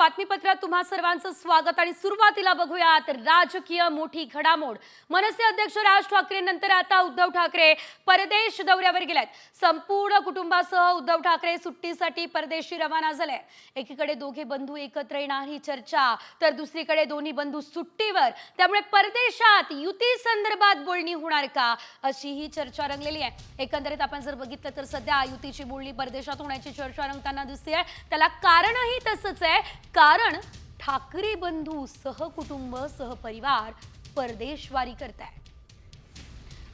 बातमीपत्रात तुम्हा सर्वांचं स्वागत आणि सुरुवातीला बघूयात राजकीय मोठी घडामोड. मनसे अध्यक्ष राज ठाकरे नंतर आता उद्धव ठाकरे परदेश दौऱ्यावर गेलेत. संपूर्ण कुटुंबासह उद्धव ठाकरे सुट्टीसाठी परदेशी रवाना झाले एकीकडे दोघे बंधू एकत्र येणार ही चर्चा तर दुसरीकडे दोन्ही बंधू सुट्टीवर. त्यामुळे परदेशात युती संदर्भात बोलणी होणार का अशी ही चर्चा रंगलेली आहे. एकंदरीत आपण जर बघितलं तर सध्या युतीची बोलणी परदेशात होण्याची चर्चा रंगताना दिसते त्याला कारणही तसंच आहे. कारण ठाकरे बंधू सहकुटुंब सहपरिवार परदेशवारी करताय.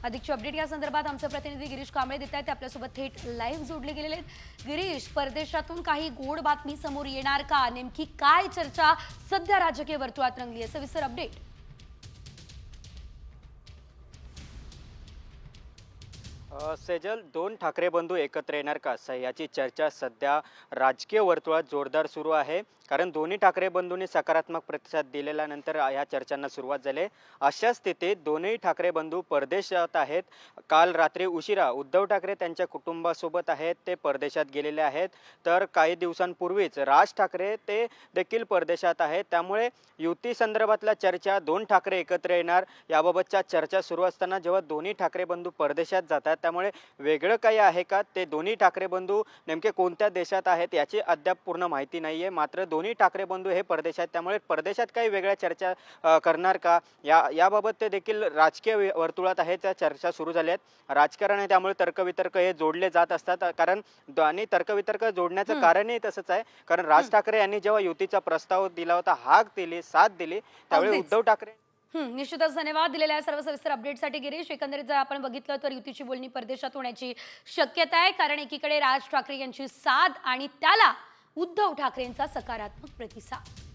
अधिकची अपडेट या संदर्भात आमचे प्रतिनिधी गिरीश कांबळे देत आहेत. ते आपल्यासोबत थेट लाईव्ह जोडले गेलेले आहेत. गिरीश परदेशातून काही गोड बातमी समोर येणार का? नेमकी काय चर्चा सध्या राजकीय वर्तुळात रंगली आहे? सविस्तर अपडेट सेजल दोन ठाकरे बंधू एकत्र येणार का? याची चर्चा सध्या राजकीय वर्तुळात जोरदार सुरू आहे. कारण दोन्ही ठाकरे बंधूंनी सकारात्मक प्रतिसाद दिलेल्यानंतर ह्या चर्चांना सुरुवात झाली. अशा स्थितीत दोन्ही ठाकरे बंधू परदेशात आहेत. काल रात्री उशिरा उद्धव ठाकरे त्यांच्या कुटुंबासोबत आहेत ते परदेशात गेलेले आहेत. तर काही दिवसांपूर्वीच राज ठाकरे ते देखील परदेशात आहेत. त्यामुळे युती संदर्भातल्या चर्चा दोन ठाकरे एकत्र येणार याबाबतच्या चर्चा सुरू असताना जेव्हा दोन्ही ठाकरे बंधू परदेशात जातात त्यामुळे वेगळं काही आहे का? ते दोन्ही ठाकरे बंधू नेमके कोणत्या देशात आहेत याची अद्याप पूर्ण माहिती नाही आहे मात्र दोन्ही ठाकरे बंधू हे परदेशात आहेत. त्यामुळे परदेशात काही वेगळ्या चर्चा करणार का? या याबाबत ते देखील राजकीय वर्तुळात आहे. त्या चर्चा सुरू झाल्या आहेत. राजकारण आहे त्यामुळे तर्कवितर्क हे जोडले जात असतात. कारण आणि तर्कवितर्क जोडण्याचं. कारणही तसंच आहे. कारण राज ठाकरे यांनी जेव्हा युतीचा प्रस्ताव दिला होता हाक दिली साथ दिली त्यावेळी. उद्धव ठाकरे निश्चितच धन्यवाद दिलेल्या सर्व सविस्तर अपडेटसाठी गिरीश. एकंदरीत जर आपण बघितलं तर युतीची बोलणी परदेशात होण्याची शक्यता आहे. कारण एकीकडे राज ठाकरे यांची साथ आणि त्याला उद्धव ठाकरेंचा सकारात्मक प्रतिसाद.